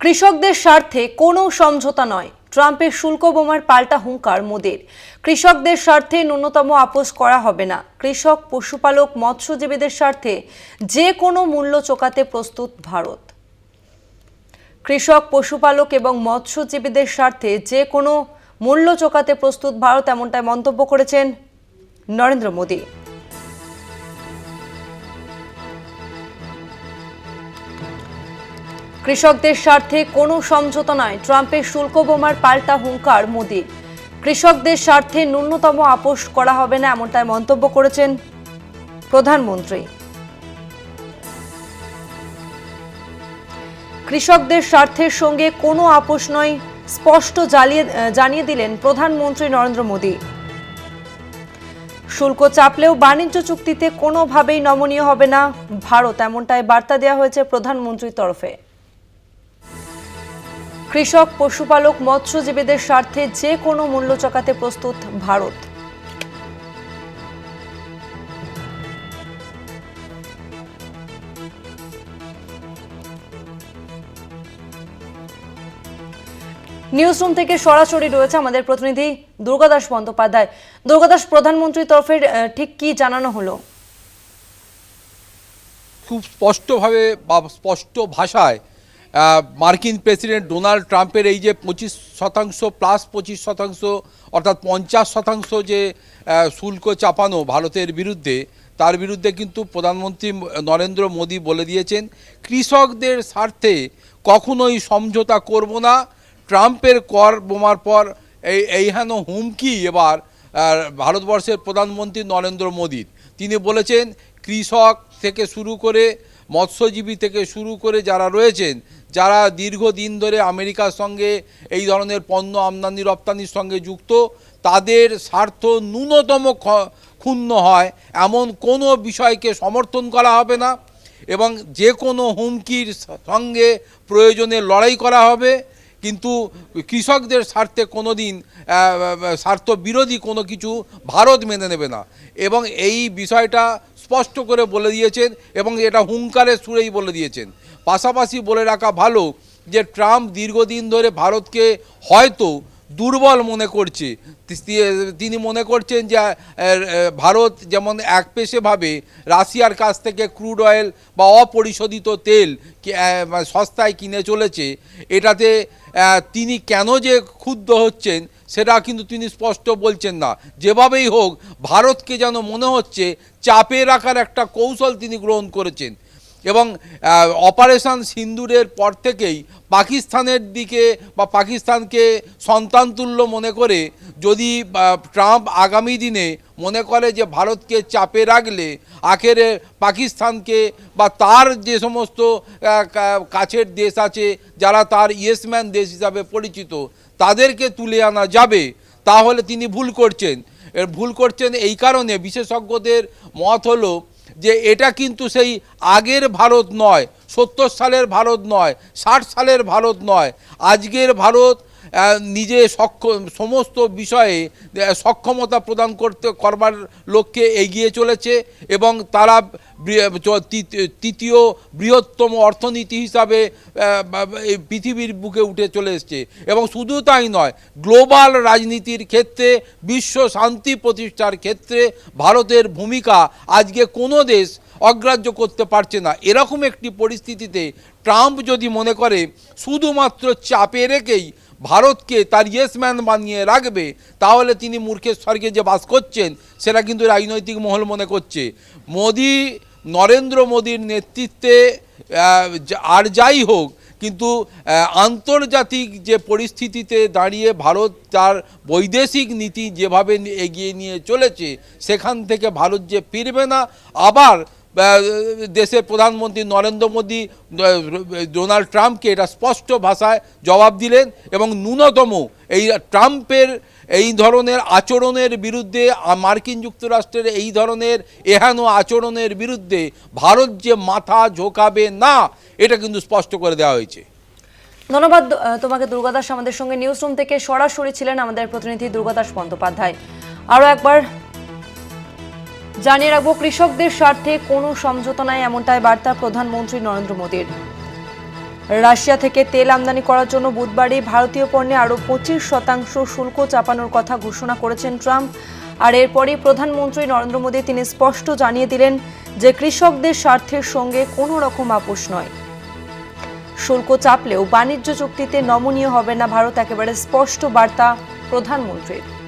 কৃষকদের স্বার্থে কোনো সমঝোতা নয়। ট্রাম্পের শুল্ক বোমার পাল্টা হুঙ্কার মোদের। কৃষকদের স্বার্থে ন্যূনতম আপোষ করা হবে না। কৃষক, পশুপালক, মৎস্যজীবীদের স্বার্থে যে কোনো মূল্য চোকাতে প্রস্তুত ভারত। কৃষক, পশুপালক এবং মৎস্যজীবীদের স্বার্থে যে কোনো মূল্য চোকাতে প্রস্তুত ভারত, এমনটাই মন্তব্য করেছেন নরেন্দ্র মোদী। কৃষকদের স্বার্থে কোনো সমঝোতা নয়। ট্রাম্পের শুল্ক বোমার পাল্টা হুঙ্কার মোদির কৃষকদের স্বার্থে ন্যূনতম আপোষ করা হবে না এমনটাই মন্তব্য করেছেন প্রধানমন্ত্রী। কৃষকদের স্বার্থের সঙ্গে কোনো আপোষ নয়, স্পষ্ট জ্বালিয়ে জানিয়ে দিলেন প্রধানমন্ত্রী নরেন্দ্র মোদী। শুল্ক চাপলেও বাণিজ্য চুক্তিতে কোনোভাবেই নমনীয় হবে না ভারত, এমনটাই বার্তা দেওয়া হয়েছে প্রধানমন্ত্রীর তরফে। কৃষক, পশুপালক, মৎস্যজীবীদের স্বার্থে যে কোনো মূল্য চকাতে প্রস্তুত ভারত। নিউজ রুম থেকে সরাসরি রয়েছে আমাদের প্রতিনিধি দুর্গাদাস বন্দ্যোপাধ্যায়। দুর্গাদাস প্রধানমন্ত্রীর তরফে ঠিক কি জানানো হলো? খুব স্পষ্টভাবে বা স্পষ্ট ভাষায় মার্কিন প্রেসিডেন্ট ডোনাল্ড ট্রাম্পের এই যে পঁচিশ শতাংশ প্লাস পঁচিশ শতাংশ, অর্থাৎ পঞ্চাশ শতাংশ যে শুল্ক চাপানো ভারতের বিরুদ্ধে, তার বিরুদ্ধে কিন্তু প্রধানমন্ত্রী নরেন্দ্র মোদী বলে দিয়েছেন, কৃষকদের স্বার্থে কখনোই সমঝোতা করব না। ট্রাম্পের কর বোমার পর এই এই হেন হুমকি এবার ভারতবর্ষের প্রধানমন্ত্রী নরেন্দ্র মোদীর। তিনি বলেছেন, কৃষক থেকে শুরু করে মৎস্যজীবী থেকে শুরু করে যারা রয়েছেন, যারা দীর্ঘদিন ধরে আমেরিকার সঙ্গে এই ধরনের পণ্য আমদানি রপ্তানির সঙ্গে যুক্ত, তাদের স্বার্থ ন্যূনতম ক্ষুণ্ণ হয়। এমন কোনো বিষয়কে সমর্থন করা হবে না এবং যে কোনো হুমকির সঙ্গে প্রয়োজনে লড়াই করা হবে। কিন্তু কৃষকদের স্বার্থে কোনো দিন স্বার্থ বিরোধী কোনো কিছু ভারত মেনে নেবে না। এবং এই বিষয়টা স্পষ্ট করে বলে দিয়েছেন এবং এটা হুঙ্কারের সুরেই বলে দিয়েছেন। পাশাপাশি বলে রাখা ভালো যে ট্রাম্প দীর্ঘদিন ধরে ভারতকে হয়তো দুর্বল মনে করছে। তিনি মনে করছেন যে ভারত যেমন একপেশেভাবে রাশিয়ার কাছ থেকে ক্রুড অয়েল বা অপরিশোধিত তেল সস্তায় কিনে চলেছে, এটাতে তিনি কেন যে ক্ষুব্ধ হচ্ছেন সেটা কিন্তু তিনি স্পষ্ট বলছেন না। যেভাবেই হোক, ভারতকে যেন মনে হচ্ছে চাপে রাখার একটা কৌশল তিনি গ্রহণ করেছেন। এবং অপারেশন সিন্দুরের পর থেকেই পাকিস্তানের দিকে বা পাকিস্তানকে সন্তানতুল্য মনে করে যদি ট্রাম্প আগামী দিনে মনে করে যে ভারতকে চাপে রাখলে, আখেরে পাকিস্তানকে বা তার যে সমস্ত কাছের দেশ আছে, যারা তার ইয়েসম্যান দেশ হিসাবে পরিচিত, তাদেরকে তুলে আনা যাবে, তাহলে তিনি ভুল করছেন। ভুল করছেন এই কারণে বিশেষজ্ঞদের মত হলো যে এটা কিন্তু সেই আগের ভারত নয়, সত্তর সালের ভারত নয়, ষাট সালের ভারত নয়, আজকের ভারত নিজে সক্ষম সমস্ত বিষয়ে সক্ষমতা প্রদান করতে, করবার লক্ষ্যে এগিয়ে চলেছে এবং তারা তৃতীয় বৃহত্তম অর্থনীতি হিসাবে পৃথিবীর বুকে উঠে চলে এসছে। এবং শুধু তাই নয়, গ্লোবাল রাজনীতির ক্ষেত্রে, বিশ্ব শান্তি প্রতিষ্ঠার ক্ষেত্রে ভারতের ভূমিকা আজকে কোনো দেশ অগ্রাহ্য করতে পারছে না। এরকম একটি পরিস্থিতিতে ট্রাম্প যদি মনে করে, শুধুমাত্র চাপে রেখেই ভারতকে তার ইয়েসম্যান বানিয়ে রাখবে, তাহলে তিনি মূর্খের স্বর্গে যে বাস করছেন, সেটা কিন্তু রাজনৈতিক মহল মনে করছে। মোদি, নরেন্দ্র মোদীর নেতৃত্বে আর যাই হোক, কিন্তু আন্তর্জাতিক যে পরিস্থিতিতে দাঁড়িয়ে ভারত তার বৈদেশিক নীতি যেভাবে এগিয়ে নিয়ে চলেছে, সেখান থেকে ভারত যে ফিরবে না, আবার দেশের প্রধানমন্ত্রী নরেন্দ্র মোদী ডোনাল্ড ট্রাম্পকে এটা স্পষ্ট ভাষায় জবাব দিলেন এবং ন্যূনতম এই ট্রাম্পের এই ধরনের আচরণের বিরুদ্ধে মার্কিন যুক্তরাষ্ট্রের এই ধরনের এহেন আচরণের বিরুদ্ধে ভারত যে মাথা ঝোঁকাবে না, এটা কিন্তু স্পষ্ট করে দেওয়া হয়েছে। ধন্যবাদ তোমাকে দুর্গাদাস আমাদের সঙ্গে নিউজ রুম থেকে সরাসরি ছিলেন আমাদের প্রতিনিধি দুর্গাদাস বন্দ্যোপাধ্যায়। আরও একবার জানিয়ে রাখব, কৃষকদের স্বার্থে কোনো সমঝোতা নাই, এমনটাই বার্তা প্রধানমন্ত্রী নরেন্দ্র মোদীর। রাশিয়া থেকে তেল আমদানি করার জন্য বুধবারই ভারতীয় পণ্যে আরও পঁচিশ শতাংশ শুল্ক চাপানোর কথা ঘোষণা করেছেন ট্রাম্প। আর এরপরই প্রধানমন্ত্রী নরেন্দ্র মোদী তিনি স্পষ্ট জানিয়ে দিলেন যে কৃষকদের স্বার্থের সঙ্গে কোনো রকম আপোষ নয়। শুল্ক চাপলেও বাণিজ্য চুক্তিতে নমনীয় হবে না ভারত, একেবারে স্পষ্ট বার্তা প্রধানমন্ত্রীর।